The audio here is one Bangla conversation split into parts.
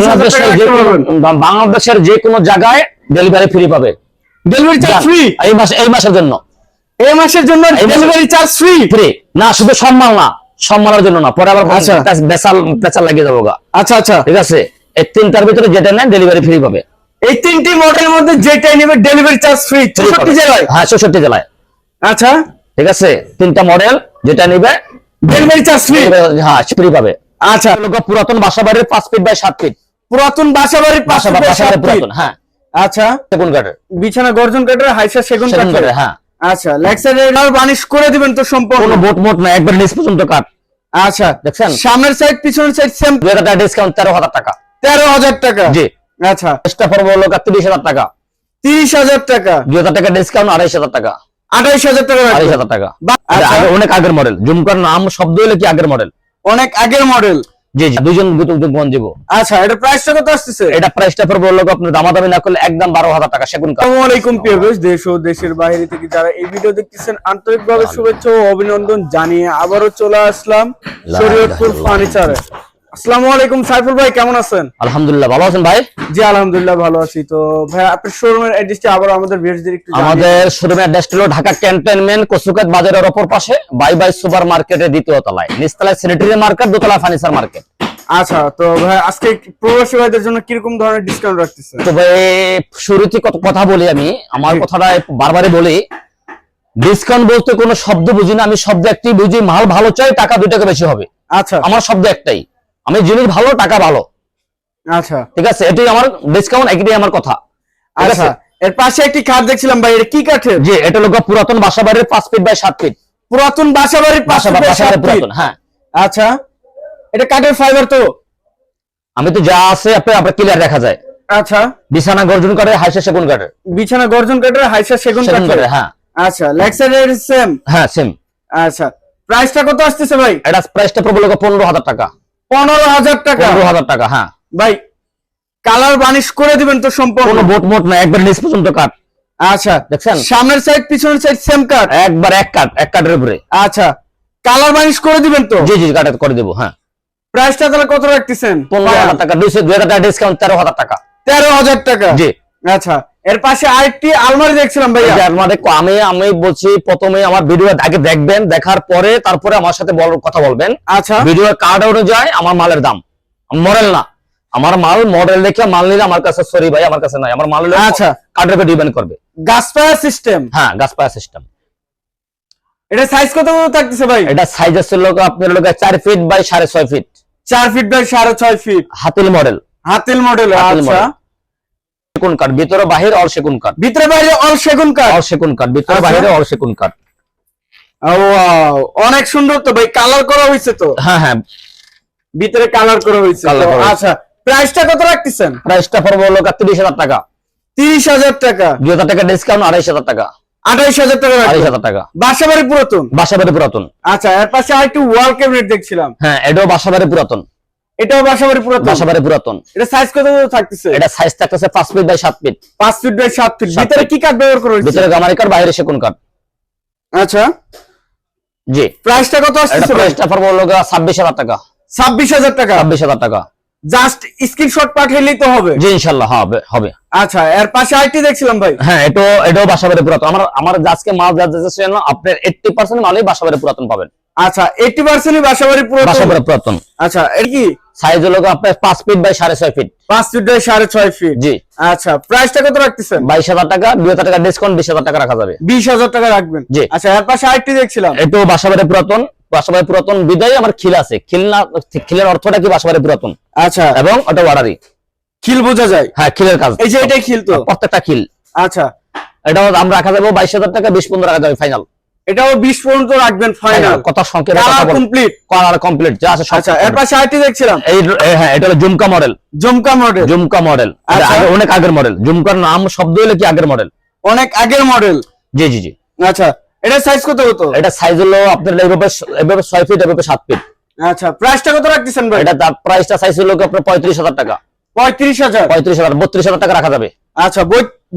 বাংলাদেশের যে কোনো বাংলাদেশের যে কোনো জায়গায় ডেলিভারি ফ্রি পাবে। ডেলিভারি চার্জ ফ্রি এই মাস এই মাসের জন্য। এই মাসের জন্য ডেলিভারি চার্জ ফ্রি ফ্রি না শুধু সম্মান না সম্মানের জন্য না পরে আবার আচ্ছা। বেসাল বেসাল লাগিয়ে যাব আচ্ছা আচ্ছা। ঠিক আছে? এই তিনটার ভিতরে যেটা নেন ডেলিভারি ফ্রি পাবে। এই তিনটি মডেলের মধ্যে যেটাই নেবে ডেলিভারি চার্জ ফ্রি চৌষট্টি। জেলায়? হ্যাঁ চৌষট্টি জেলায়। আচ্ছা। ঠিক আছে? তিনটা মডেল যেটা নেবে ডেলিভারি চার্জ ফ্রি হ্যাঁ ফ্রি পাবে। আচ্ছা। পুরাতন বাসা বাড়ির পাঁচ ফিট বাই সাত ফিট পুরাতন বাসা বাড়ির পাশে পুরাতন হ্যাঁ। আচ্ছা। সেগুন কাঠের। বিছানা গর্জন কাঠের হাইসা সেগুন কাঠের। কাঠের হ্যাঁ। আচ্ছা সাইডে বানিশ করে দিবেন তো সম্পূর্ণ। কোনো বোট মোট না একবার নিচ পর্যন্ত কাঠ। আচ্ছা দেখছেন? সামনের সাইড পিছনের সাইড সেম দুই ডিসকাউন্ট তেরো হাজার টাকা। তেরো হাজার টাকা। জি। আচ্ছা। করব লোক তিরিশ হাজার টাকা। তিরিশ হাজার টাকা। দুই হাজার টাকা ডিসকাউন্ট আড়াইশ হাজার টাকা। আঠাইশ হাজার টাকা আড়াইশ রাখবেন। হাজার টাকা। আচ্ছা, আগে- অনেক আগের মডেল জুমকার নাম শব্দ হলে কি আগের মডেল অনেক আগের মডেল জি জি দুজন আচ্ছা এটা প্রাইসটা কত আসতেছে? এটা প্রাইসটা পড়বে লোক আপনার দামাদামি না করলে একদম বারো হাজার টাকা সেগুন আসসালামু আলাইকুম প্রিয় ভিউয়ার্স দেশ ও দেশের বাইরে থেকে যারা এই ভিডিও দেখতেছেন আন্তরিকভাবে শুভেচ্ছা ও অভিনন্দন জানিয়ে আবারও চলে আসলাম শরীয়তপুর ফার্নিচারে আসসালামু আলাইকুম সাইফুল ভাই কেমন আছেন? আলহামদুলিল্লাহ ভালো আছেন ভাই? জি আলহামদুলিল্লাহ ভালো আছি। তো ভাই আপনার শোরুমের অ্যাড্রেসটা আবার আমাদের ভিউয়ার্সদের একটু আমাদের শোরুমের অ্যাড্রেস হলো ঢাকা ক্যান্টনমেন্ট কসুকাত বাজারের অপর পাশে বাই বাই সুপার মার্কেটের দ্বিতীয় তলায়। নিচতলায় স্যানিটারি মার্কেট দোতলা ফার্নিচার মার্কেট আচ্ছা তো ভাই আজকে প্রবাসী ভাইদের জন্য কীরকম ধরনের ডিসকাউন্ট রাখতেছেন? তো ভাই শুরুতে কত কথা বলি আমি। আমার কথাটা বারবারই বলি। ডিসকাউন্ট বলতে কোনো শব্দ বুঝি না। আমি শব্দ একটি বুঝি মাল ভালো চাই টাকা দুই টাকা বেশি হবে। আচ্ছা। আমার শব্দ একটাই। আমি জিনিস ভালো টাকা ভালো। আচ্ছা। ঠিক আছে? এটাই আমার ডিসকাউন্ট একটাই আমার কথা। আচ্ছা এর পাশে একটি কাঠ দেখছিলাম ভাই এটা কি কাঠের? যে এটা লোক পুরাতন বাসা বাড়ির পাঁচ ফিট বাই সাত ফিট পুরাতন বাসা বাড়ির পাশে বাসা বাড়ির পুরাতন হ্যাঁ। আচ্ছা এটা কাঠের ফাইবার তো? আমি তো যা আছে আপনি আপনার ক্লিয়ার দেখা যায়। আচ্ছা। বিছানা গর্জন করে হাইসা সেগুন কাঠে বিছানা গর্জন কাঠের হাইসা সেগুন কাঠের? হ্যাঁ। আচ্ছা লেগ সাইডের সেম হ্যাঁ সেম আচ্ছা প্রাইসটা কত আসতেছে ভাই? এটা প্রাইসটা পনেরো হাজার টাকা। পনেরো হাজার টাকা। পনেরো হাজার টাকা হ্যাঁ। ভাই কালার বানিশ করে দিবেন তো সম্পূর্ণ। কোনো বোট মোট না একবার নিচ পর্যন্ত কাঠ আচ্ছা দেখছেন? সামনের সাইড পিছনের সাইড সেম কাট একবার এক কাঠ এক কাঠের উপরে। আচ্ছা কালার বানিশ করে দিবেন তো? জি জি কাঠে করে দেবো হ্যাঁ। প্রাইসটা তাহলে কত রাখতেছেন? পনেরো হাজার টাকা দুইশো দুই হাজার টাকা ডিসকাউন্ট তেরো হাজার টাকা। তেরো হাজার টাকা? জি। আচ্ছা এর পাশে আরেকটি আলমারি দেখছিলাম ভাই আমাদের আমি আমি বলছি প্রথমে আমার ভিডিও আগে দেখবেন দেখার পরে তারপরে আমার সাথে বল কথা বলবেন। আচ্ছা। ভিডিও কার্ড অনুযায়ী আমার মালের দাম। মডেল না। আমার মাল মডেল দেখে মাল নিলে আমার কাছে সরি ভাই আমার কাছে নাই। আমার মাল আচ্ছা। কার্ডের উপর ডিপেন্ড করবে। গাছপায়া সিস্টেম হ্যাঁ গাছ পায়া সিস্টেম এটা সাইজ কত কত থাকতেছে ভাই? এটা সাইজ আছে লোক আপনার লোক চার ফিট বাই সাড়ে ছয় ফিট চার ফিট বাই সাড়ে ছয় feet Hatil model Hatil model আচ্ছা। সেগুন কাঠ ভিতরে বাহির অল সেগুন কাঠ। ভিতরে অল সেগুন কাঠ? অল সেগুন কাঠ ভিতরে আচ্ছা। বাহিরে অল সেগুন কাঠ। ও, অনেক সুন্দর তো ভাই কালার করা হয়েছে তো? হ্যাঁ হ্যাঁ। ভিতরে কালার করা হয়েছে। আচ্ছা প্রাইসটা কত রাখতেছেন? প্রাইসটা পড়বে লোক তিরিশ হাজার টাকা। তিরিশ হাজার টাকা। দুই হাজার টাকা ডিসকাউন্ট আড়াইশ হাজার টাকা। আঠাইশ হাজার টাকা আড়াইশ হাজার টাকা। বাসাবাড়ি পুরাতন? বাসাবাড়ি পুরাতন। আচ্ছা এর পাশে আরেকটু ওয়াল ক্যাবিনেট দেখছিলাম। হ্যাঁ এটাও বাসাবাড়ি পুরাতন। এটাও বাসাবাড়ি পুরাতন? বাসাবাড়ি পুরাতন। এটা সাইজ কত কত থাকতেছে? এটা সাইজ থাকতেছে feet by feet feet by feet ভিতরে কি কাঠ ব্যবহার করা হয়েছে? ভিতরে গামারি কাঠ বাইরে সেগুন কাঠ। আচ্ছা। জি। প্রাইসটা কত এটা আসতেছে প্রাইসটা পড়বে টাকা। ছাব্বিশ হাজার টাকা? ছাব্বিশ হাজার টাকা। জাস্ট স্ক্রিনশট পাঠাইলেই তো হবে। জি ইনশাল্লাহ হবে হবে। আচ্ছা এর পাশে আরেকটি দেখছিলাম ভাই। হ্যাঁ এটাও এটাও বাসাবাড়ি পুরাতন। আমার আমার আজকে মাল যা যাচ্ছে আপনার এইটটি পার্সেন্ট মালই বাসাবাড়ি পুরাতন পাবেন। আচ্ছা বাসাবাড়ি পুরাতন? পুরাতন। আচ্ছা এটা কি? সাইজ হলো আপনার পাঁচ feet by feet feet by সাড়ে ছয় ফিট জি। আচ্ছা প্রাইসটা কত রাখতেছেন? বাইশ হাজার টাকা টাকা ডিসকাউন্ট রাখা যাবে। বিশ হাজার টাকা রাখবেন। জি। আচ্ছা এর পাশে আরেকটি দেখছিলাম। এটাও বাসাবাড়ি পুরাতন। বাসাবাড়ি পুরাতন বিদায় আমার খিল আছে। খিল না খিলের অর্থটা কি বাসাবাড়ি পুরাতন? আচ্ছা। এবং ওটা ওয়ার্ডারি খিল বোঝা যায়? হ্যাঁ খিলের কাজ। এই যে এটাই খিল তো? প্রত্যেকটা খিল। আচ্ছা। এটাও আমরা রাখা যাব বাইশ হাজার টাকা বিশ পনেরো রাখা যাবে ফাইনাল এটাও বিশ পর্যন্ত রাখবেন ফাইনাল কথা সংখ্যা কালার কমপ্লিট করার কমপ্লিট যা আছে আচ্ছা এর পাশে আরেকটি দেখছিলাম। এই হ্যাঁ এটা হলো Jhumka model Jhumka model Jhumka model আচ্ছা। অনেক আগের মডেল জুমকার নাম শব্দ হলে কি আগের মডেল অনেক আগের মডেল জি জি জি। আচ্ছা এটা সাইজ কত কত এটা সাইজ হলো আপনার এইভাবে এভাবে ছয় ফিট এভাবে সাত ফিট আচ্ছা প্রাইসটা কত রাখতেছেন ভাই? এটা তার প্রাইসটা সাইজ হলো কি আপনার পঁয়ত্রিশ হাজার টাকা। পঁয়ত্রিশ হাজার? পঁয়ত্রিশ হাজার বত্রিশ হাজার টাকা রাখা যাবে। আচ্ছা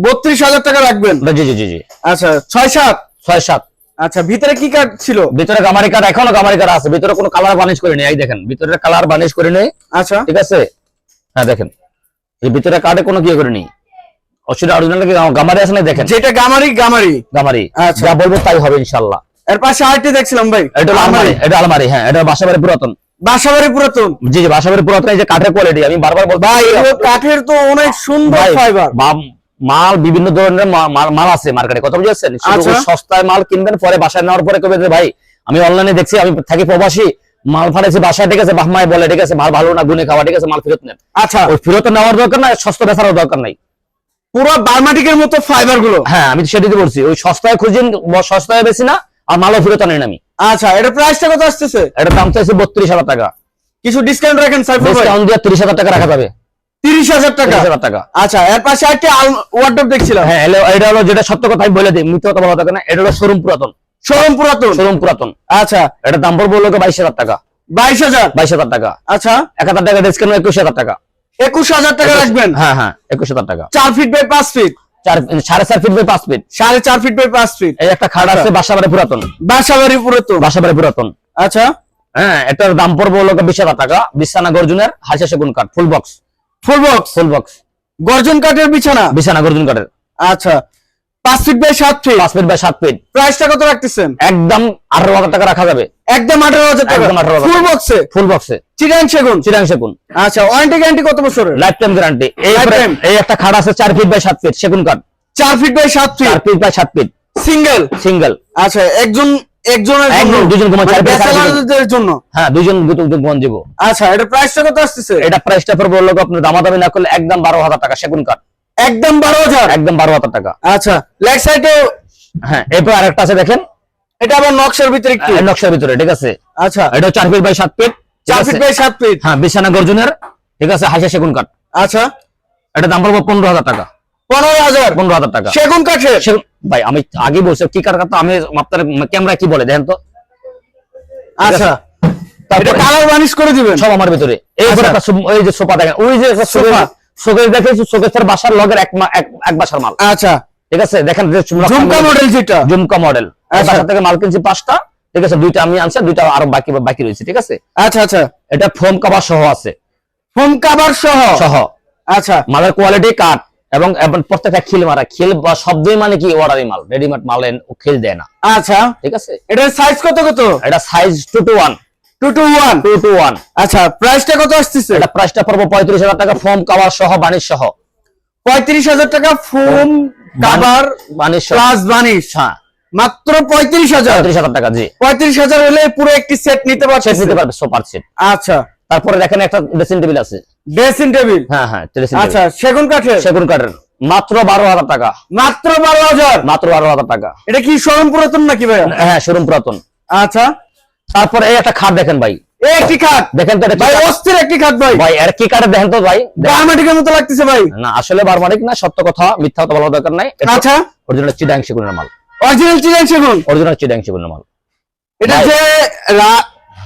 বত্রিশ হাজার টাকা রাখবেন? জি জি জি জি। আচ্ছা ছয় সাত? ছয় সাত। আচ্ছা ভিতরে কি কাঠ ছিল? ভিতরে গামারি কাঠ এখনও গামারি কাঠ আছে। ভিতরে কোনো কালার বানিশ করে নেই এই দেখেন ভিতরে কালার বানিশ করে নেই আচ্ছা। ঠিক আছে? হ্যাঁ দেখেন। এই ভিতরে কার্ডে কোনো কি করেনি? অসুবিধা অরিজিনাল গামারি আছে না দেখেন? যেটা গামারি গামারি। গামারি। আচ্ছা। যা বলব তাই হবে ইনশাআল্লাহ। এর পাশে আরেকটি দেখছিলাম ভাই এটা আলমারি। এটা আলমারি হ্যাঁ এটা বাসাবাড়ি পুরাতন। বাসাবাড়ি পুরাতন? জি জি বাসাবাড়ি পুরাতন এই যে কাঠের কোয়ালিটি আমি বারবার বলব। ভাই কাঠের তো অনেক সুন্দর ফাইবার মাল বিভিন্ন ধরনের মাল- আছে মার্কেটে কথা বুঝেছেন সস্তায় মাল কিনবেন পরে বাসায় নেওয়ার পরে কবে ভাই আমি অনলাইনে দেখছি আমি থাকি প্রবাসী মাল ফাটাইছি বাসায় ঠিক আছে বাহমায় বলে ঠিক আছে মাল ভালো না গুনে খাওয়া ঠিক আছে মাল ফেরত নেন। আচ্ছা। ওই ফেরত নেওয়ার দরকার নাই সস্তা বেচারও দরকার নাই। পুরো বার্মাটিকের মতো ফাইবারগুলো? হ্যাঁ আমি তো সেটাই বলছি ওই সস্তায় খুঁজেন সস্তায় বেশি না আর মালও ফেরত আনেন আমি। আচ্ছা এটা প্রাইসটা কত আসতেছে? এটার দাম চাইছে বত্রিশ হাজার টাকা। কিছু ডিসকাউন্ট রাখেন ভাই। ডিসকাউন্ট দিয়ে তিরিশ হাজার টাকা রাখা যাবে। তিরিশ হাজার টাকা? টাকা। আচ্ছা এর পাশে একটা ওয়ার্ডরোব দেখছিলাম। হ্যাঁ এটা হলো যেটা সত্য কথা আমি বলে দিই মিথ্যা কথা বলা দরকার না এটা হলো শোরুম পুরাতন। শোরুম পুরাতন? শোরুম পুরাতন। আচ্ছা। এটা দাম পড়ব হলো বাইশ হাজার টাকা। বাইশ হাজার? বাইশ হাজার টাকা। আচ্ছা। এক হাজার টাকা ডিসকাউন্ট একুশ হাজার টাকা। একুশ হাজার টাকা রাখবেন? হ্যাঁ হ্যাঁ একুশ হাজার টাকা। চার ফিট বাই পাঁচ ফিট সাড়ে চার ফিট বাই পাঁচ ফিট সাড়ে চার ফিট বাই পাঁচ ফিট এই একটা খাট আছে বাসাবাড়ি পুরাতন। বাসাবাড়ি পুরাতন? বাসাবাড়ি পুরাতন। আচ্ছা। হ্যাঁ এটার দাম পড়ব হলো বিশ হাজার টাকা। বিছানা গর্জুনের হাসা সেগুন কাঠ full box full box full box গর্জন কাঠের বিছানা? বিছানা গর্জুন কাঠের। আচ্ছা। পাঁচ ফিট বাই সাত ফিট পাঁচ ফিট বাই সাত ফিট প্রাইসটা কত রাখতেছেন? একদম আঠারো হাজার টাকা রাখা যাবে। একদম আঠারো হাজার টাকা? একদম 18,000 ফুল বক্সে ফুল বক্সে চিরাং সেগুন? চিরাং সেগুন। আচ্ছা ওয়ারেন্টি গ্যারান্টি কত বছরের? লাইফ টাইম গ্যারান্টি এই এই একটা খাট আছে চার ফিট বাই সাত ফিট সেগুন কাঠ। চার ফিট বাই সাত চার ফিট ফিট বাই সাত ফিট সিঙ্গেল সিঙ্গেল আচ্ছা একজন একজনের জন্য। দুজন চার মানে জন্য। হ্যাঁ দিব। আচ্ছা এটা প্রাইসটা কত আসতেছে? এটা প্রাইসটা পড়ব হলো আপনার দামাদামি না করলে একদম বারো হাজার টাকা সেগুন কাঠ। একদম বারো হাজার? একদম বারো হাজার টাকা। আচ্ছা লেগ সাইডে হ্যাঁ এরপর আরেকটা আছে দেখেন। এটা আবার নকশার ভিতরে একটু। এই নকশার ভিতরে ঠিক আছে? আচ্ছা। এটা চার ফিট বাই সাত ফিট ঠিক ফিট বাই ফিট। হ্যাঁ বিছানা গর্জনের ঠিক আছে? হাসা সেগুন কাঠ। আচ্ছা। এটা দাম পড়ব পনেরো হাজার টাকা। পনেরো হাজার। পনেরো হাজার টাকা। সেগুন কাঠের? ভাই আমি আগে বলছি কি কার কথা? আমি আপনার ক্যামেরা কি বলে দেখেন তো। আচ্ছা। তারপরে কালার বানিশ করে দিবেন। সব আমার ভিতরে। এইপরে আচ্ছা। একটা সো- ওই যে সোফা দেখেন ওই যে সোফা। শোকেস দেখেছি শোকেসের বাসার লগের এক এক বাসার মাল। আচ্ছা। ঠিক আছে? দেখেন যে ঝুমকা মডেল যেটা। ঝুমকা মডেল আচ্ছা। বাসা থেকে মাল কিনছি পাঁচটা। ঠিক আছে? দুইটা আমি আনছি দুইটা আরও বাকি বাকি রয়েছে ঠিক আছে? আচ্ছা আচ্ছা। এটা ফোম কভার সহ আছে। হোম কাভার সহ? সহ। আচ্ছা। মালের কোয়ালিটি কাট এবং প্রত্যেকটা খিল মারা খিল বা শব্দই মানে কি? অর্ডারি মাল রেডিমেড মাল এন- ও খিল দেয় না। আচ্ছা। ঠিক আছে? এটার সাইজ কত কত? এটা size two two one two two one two two one আচ্ছা প্রাইসটা কত আসতেছে? এটা প্রাইসটা পড়ব পঁয়ত্রিশ হাজার টাকা ফোম কভার সহ বানিশ সহ পঁয়ত্রিশ হাজার টাকা foam cover varnish plus varnish হ্যাঁ। মাত্র পঁয়ত্রিশ হাজার? পঁয়ত্রিশ হাজার টাকা জি। পঁয়ত্রিশ হাজার হলে পুরো একটি সেট নিতে সেট নিতে পারবে সোফার সেট আচ্ছা। তারপরে দেখেন একটা ড্রেসিং টেবিল আছে। Dressing table? হ্যাঁ হ্যাঁ আচ্ছা সেগুন কাঠের? সেগুন কাঠের। মাত্র বারো হাজার টাকা। মাত্র বারো হাজার? মাত্র বারো হাজার টাকা। এটা কি শোরুম পুরাতন নাকি ভাই হ্যাঁ শোরুম পুরাতন। আচ্ছা। তারপরে এই একটা খাট দেখেন ভাই। একটি খাট? দেখেন তো ভাই অস্থির একটি খাট ভাই। ভাই এর কি কাঠের দেখেন তো ভাই? দেখেন। বায়োমেট্রিকের মতো লাগতেছে ভাই। না আসলে বারমানিক না সত্য কথা মিথ্যা কথা বলার দরকার নাই। আচ্ছা। অরিজিনাল চিডাং সেগুনের মাল। অরিজিনাল চিকেন সেগুন? অরিজিনাল চিডাং সেগুনের মাল। এটা যে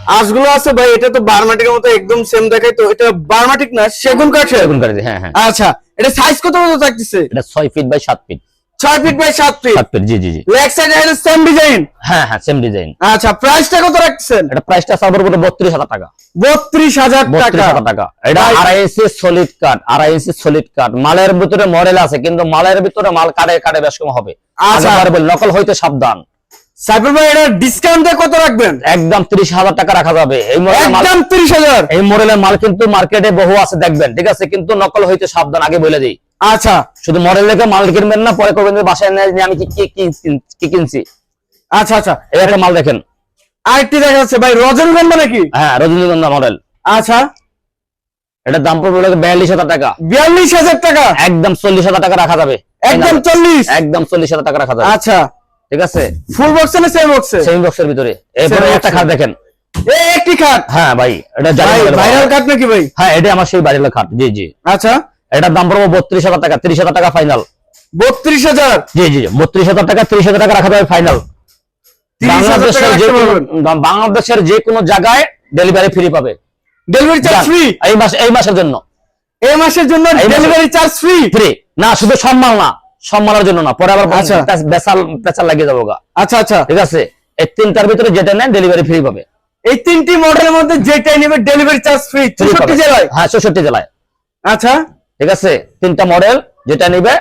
আঁশগুলো আছে ভাই এটা তো বারমাটিকের মতো একদম সেম দেখাই তো। এটা বারমাটিক না সেগুন কাঠের সেগুন কাঠের হ্যাঁ হ্যাঁ। আচ্ছা এটা সাইজ কত কত থাকতেছে? এটা ছয় ফিট বাই সাত ফিট ছয় ফিট বাই সাত ফিট সাত ফিট জি জি জি। লেগ সাইড এটা সেম ডিজাইন হ্যাঁ হ্যাঁ সেম ডিজাইন আচ্ছা প্রাইসটা কত রাখছেন? এটা প্রাইসটা সাবর করে বত্রিশ হাজার টাকা। বত্রিশ হাজার বত্রিশ টাকা হাজার টাকা। এটা। আড়াই ইঞ্চি সলিড কাট আড়াই ইঞ্চি সলিড কাট মালের ভিতরে মডেল আছে কিন্তু মালের ভিতরে মাল কাটে কাটে বেশ কম হবে। আচ্ছা। আচ্ছা বলি নকল হইতে সাবধান। সাইফুল ভাই এটা ডিসকাউন্ট দিয়ে কত রাখবেন? একদম তিরিশ হাজার টাকা রাখা যাবে। এই মডেলের একদম তিরিশ হাজার? এই মডেলের মাল কিন্তু মার্কেটে বহু আছে দেখবেন ঠিক আছে? কিন্তু নকল হইতে সাবধান আগে বলে দিই। আচ্ছা। শুধু মডেল দেখে মাল কিনবেন না পরে করবেন বাসায় নেয় আমি কি কি কি- কি কিনছি? আচ্ছা আচ্ছা। মাল দেখেন। আরেকটি দেখা যাচ্ছে ভাই রজনীগন্ধা নাকি? হ্যাঁ রজনীগন্ধা মডেল আচ্ছা। এটার দাম পড়বে বিয়াল্লিশ হাজার টাকা। বিয়াল্লিশ হাজার টাকা? একদম চল্লিশ হাজার টাকা রাখা যাবে। একদম চল্লিশ? একদম চল্লিশ হাজার টাকা রাখা যাবে। আচ্ছা। ঠিক আছে? ফুল বক্সে না সেম বক্সে সেমি বক্সের ভিতরে। এরপরে একটা খাট দেখেন। এই একটি খাট? হ্যাঁ ভাই এটা ভাইরাল খাট। নাকি ভাই? হ্যাঁ এটা আমার সেই বাড়ির খাট। জি জি। আচ্ছা। এটার দাম পড়ব বত্রিশ হাজার টাকা তিরিশ হাজার টাকা ফাইনাল বত্রিশ হাজার? জি জি বত্রিশ হাজার টাকা তিরিশ হাজার টাকা রাখা যাবে ফাইনাল 30,000 টাকা বাংলাদেশের যে কোনো বাংলাদেশের যে কোনো জায়গায় ডেলিভারি ফ্রি পাবে। ডেলিভারি চার্জ ফ্রি এই মাস এই মাসের জন্য। এই মাসের জন্য ডেলিভারি চার্জ ফ্রি ফ্রি না শুধু সম্মান না। সম্মানের জন্য না পরে আবার আচ্ছা। বেসাল বেসাল লাগিয়ে যাব আচ্ছা আচ্ছা। ঠিক আছে? এই তিনটার ভিতরে যেটা নেয় ডেলিভারি ফ্রি পাবে। এই তিনটি মডেলের মধ্যে যেটাই নেবে ডেলিভারি চার্জ ফ্রি চৌষট্টি জেলায়? হ্যাঁ চৌষট্টি জেলায়। আচ্ছা। ঠিক আছে? তিনটা মডেল যেটা নেবে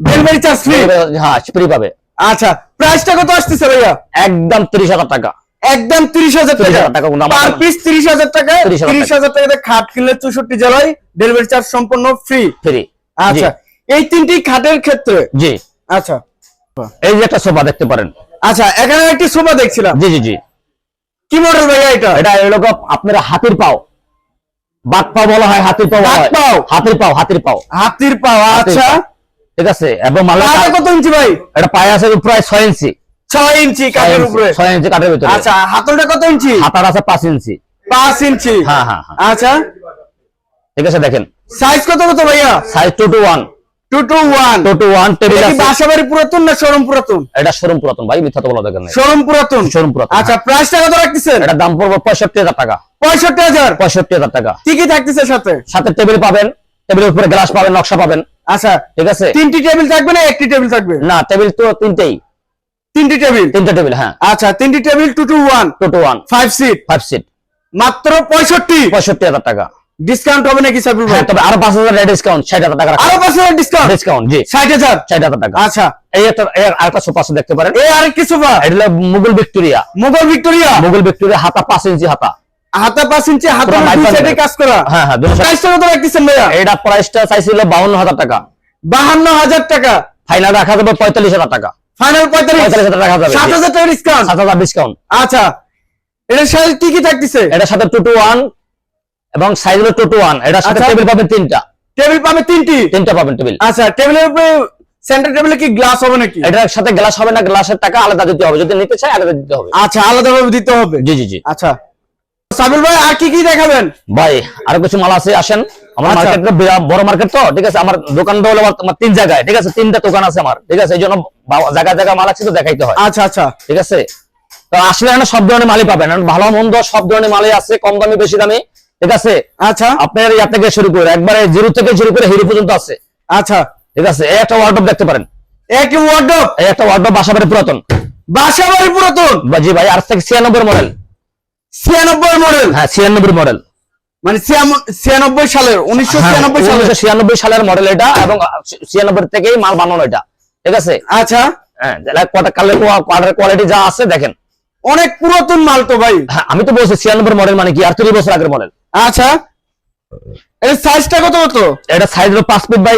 ডেলিভারি চার্জ ফ্রি হ্যাঁ ফ্রি পাবে। আচ্ছা। প্রাইসটা কত আসতেছে ভাইয়া? একদম তিরিশ হাজার টাকা। একদম তিরিশ হাজার 30,000 টাকা পার পিস তিরিশ হাজার টাকা 30,000 তিরিশ হাজার টাকাতে খাট কিনলে চৌষট্টি জেলায় ডেলিভারি চার্জ সম্পূর্ণ ফ্রি ফ্রি আচ্ছা। এই তিনটি খাটের ক্ষেত্রে? জি। আচ্ছা। এই যে একটা সোফা দেখতে পারেন। আচ্ছা এখানে একটি সোফা দেখছিলাম। জি জি জি। কি মডেল ভাইয়া এটা? এটা এরকম আপনার হাতির পাও। বাঘ পাও বলা হয় হাতির পাও পাও? হাতির পাও হাতির পাও। হাতির হাতির আচ্ছা। ঠিক আছে এবং মালা কত ইঞ্চি ভাই? এটা পায়ে আছে প্রায় ছয় ইঞ্চি। ছয় ইঞ্চি ছয় কাঠের উপরে। ছয় ইঞ্চি কাঠের ভিতরে। আচ্ছা হাতলটা কত ইঞ্চি? হাতার আছে পাঁচ ইঞ্চি। পাঁচ ইঞ্চি। হ্যাঁ হ্যাঁ হ্যাঁ। আচ্ছা। ঠিক আছে দেখেন। সাইজ কত কত ভাইয়া? Size two two one two two one. Two two one table এটা কি আছে। বাসা বাড়ি পুরাতন না শোরুম পুরাতন? এটা শোরুম পুরাতন ভাই মিথ্যা তো বলা দরকার নেই শোরুম পুরাতন? শোরুম পুরাতন। আচ্ছা প্রাইসটা কত রাখতেছেন? এটা দাম পড়বে পঁয়ষট্টি হাজার টাকা। পঁয়ষট্টি হাজার? পঁয়ষট্টি হাজার টাকা। কি কি থাকতেছে সাথে? সাথে টেবিল পাবেন টেবিলের উপরে গ্লাস পাবেন নকশা পাবেন। আচ্ছা ঠিক আছে? তিনটি টেবিল থাকবে না একটি টেবিল থাকবে? না টেবিল তো তিনটেই। তিনটি টেবিল? তিনটা টেবিল হ্যাঁ। আচ্ছা তিনটি table two two one. Two two one. Five seat five seat মাত্র পঁয়ষট্টি। পঁয়ষট্টি হাজার টাকা। ডিসকাউন্ট হবে নাকি সাবির ভাই? হ্যাঁ তবে আরও পাঁচ হাজার ডিসকাউন্ট ষাট হাজার টাকা আরও পাঁচ হাজার ডিসকাউন্ট ডিসকাউন্ট জি। ষাট হাজার? ষাট হাজার টাকা। আচ্ছা। এই একটা আরেকটা সোফা দেখতে পারেন। এই আরেক কিছু বা এটা Mughal Victoria. Mughal Victoria? Mughal Victoria হাতা পাঁচ ইঞ্চি হাতা। হাতা পাঁচ ইঞ্চি হাতের তোমার দুই সাইডে কাজ করা। হ্যাঁ হ্যাঁ দুটো প্রাইসটা কত রাখতেছেন ভাইয়া। এটা প্রাইসটা চাইছিল বাউন্ন হাজার টাকা। বাহান্ন হাজার টাকা। ফাইনাল রাখা যাবে পঁয়তাল্লিশ হাজার টাকা। ফাইনাল পঁয়তাল্লিশ। পঁয়তাল্লিশ হাজার টাকা যাবে। সাত হাজার টাকা ডিসকাউন্ট সাত হাজার ডিসকাউন্ট আচ্ছা। এটার সাথে কি কি থাকতেছে? এটার সাথে টু টু ওয়ান এবং সাইজ হলো টু টু ওয়ান এটার সাথে আচ্ছা। টেবিল পাবেন তিনটা। টেবিল পাবে তিনটি? তিনটা পাবেন টেবিল আচ্ছা টেবিলের উপরে সেন্টার টেবিলে কি গ্লাস হবে নাকি? এটার সাথে গ্লাস হবে না গ্লাসের টাকা আলাদা দিতে হবে। যদি নিতে চাই আলাদা দিতে হবে। আচ্ছা আলাদাভাবে দিতে হবে? জি জি জি। আচ্ছা। সাবিল ভাই আর কি কি দেখাবেন? ভাই আরও কিছু মাল আছে আসেন। আমার আচ্ছা। মার্কেট বড় মার্কেট তো ঠিক আছে? আমার দোকানটা হলো আমার- তিন জায়গায় ঠিক আছে? তিনটা দোকান আছে আমার ঠিক আছে? এই জন্য জায়গা জায়গায় মাল আছে তো দেখাইতে হয়। আচ্ছা আচ্ছা। ঠিক আছে? তো আসলে এখানে সব ধরনের মালই পাবেন। ভালো মন্দ সব ধরনের মালই আছে কম দামি বেশি দামি। ঠিক আছে? আচ্ছা। আপনার ইয়া থেকে শুরু করে একবারে জিরো থেকে শুরু করে হিরো পর্যন্ত আছে। আচ্ছা। ঠিক আছে? একটা ওয়ার্ডরোব দেখতে পারেন। একটি ওয়ার্ডরোব এই একটা ওয়ার্ডরোব বাসাবাড়ি পুরাতন। বাসা বাড়ি পুরাতন জি ভাই আজ থেকে ছিয়ানব্বই মডেল ছিয়ানব্বই মডেল হ্যাঁ ছিয়ানব্বই মডেল মানে ছিয়ানব্বই সালের উনিশশো ছিয়ানব্বই সালের। ছিয়ানব্বই সালের মডেল এটা এবং ছিয়ানব্বই থেকেই মাল বানানো এটা। ঠিক আছে? আচ্ছা। হ্যাঁ কোয়ালিটি যা আছে দেখেন। অনেক পুরাতন মাল তো ভাই। হ্যাঁ, আমি তো বলছি ছিয়ানব্বই মডেল মানে কি? আর বছর আগের মডেল আচ্ছা। এর সাইজটা কত কত এটা সাইজ হলো পাঁচ ফিট বাই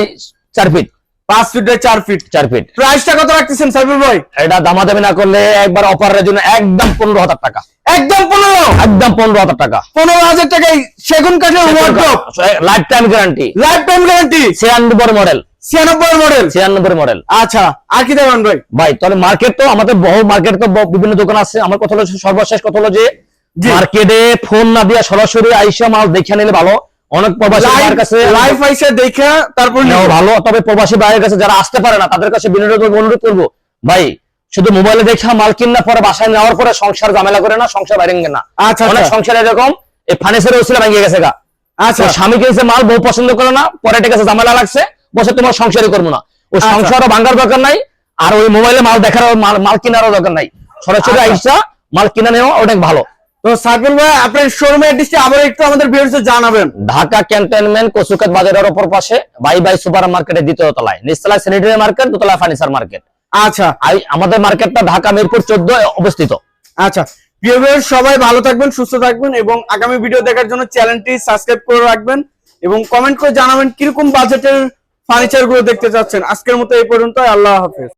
চার ফিট পাঁচ ফিট বাই চার ফিট চার ফিট প্রাইসটা কত রাখতেছেন সাবিল ভাই? এটা দামাদামি না করলে একবার অফারের জন্য একদম পনেরো হাজার টাকা। একদম পনেরো? একদম পনেরো হাজার টাকা। পনেরো হাজার টাকায় সেগুন কাঠের wardrobe life time guarantee life time guarantee ছিয়ানব্বই মডেল ছিয়ানব্বই মডেল ছিয়ানব্বই মডেল আচ্ছা আর কি দেবেন ভাই? ভাই তাহলে মার্কেট তো আমাদের বহু মার্কেট তো বিভিন্ন দোকান আছে। আমার কথা হলো সর্বশেষ কথা হলো যে। মার্কেটে ফোন না দিয়া সরাসরি আইসা মাল দেখে নিলে ভালো। অনেক প্রবাসী ভাইয়ের কাছে লাইফ আইসে দেখে তারপর ভালো তবে প্রবাসী ভাইয়ের কাছে যারা আসতে পারে না তাদের কাছে বিনোদন অনুরোধ করব। ভাই শুধু মোবাইলে দেখা মাল কিনা পরে বাসায় নেওয়ার পরে সংসার ঝামেলা করে না সংসার বাইরে না। আচ্ছা, অনেক আচ্ছা। সংসার এরকম এই ফার্নিচারের ওসিলা ভেঙে গেছে গা। আচ্ছা। স্বামী কিনছে মাল বউ পছন্দ করে না পরে ঠিক আছে ঝামেলা লাগছে বসে তোমার সংসারই করব না। ওই আচ্ছা। সংসারও ভাঙ্গার দরকার নাই আর ওই মোবাইলে মাল দেখার মাল মাল কেনারও দরকার নাই। সরাসরি আচ্ছা। আইসা মাল কিনে নেওয়া অনেক ভালো। তো সাকিল ভাই আপনার শোরুমের অ্যাড্রেসটা আবার একটু আমাদের ভিউয়ার্সে জানাবেন। ঢাকা ক্যান্টনমেন্ট কচুকাত বাজারের অপর পাশে বাই বাই সুপার মার্কেটের দ্বিতীয় তলায় নিচতলায় স্যানিটারি মার্কেট দোতলায় ফার্নিচার মার্কেট আচ্ছা। আমাদের মার্কেটটা ঢাকা মিরপুর চোদ্দ অবস্থিত। আচ্ছা। প্রিয় viewers, সবাই ভালো থাকবেন সুস্থ থাকবেন এবং আগামী ভিডিও দেখার জন্য চ্যানেলটি সাবস্ক্রাইব করে রাখবেন এবং কমেন্ট করে জানাবেন কীরকম বাজেটের ফার্নিচারগুলো দেখতে চাচ্ছেন। আজকের মতো এই পর্যন্ত আল্লাহ হাফেজ।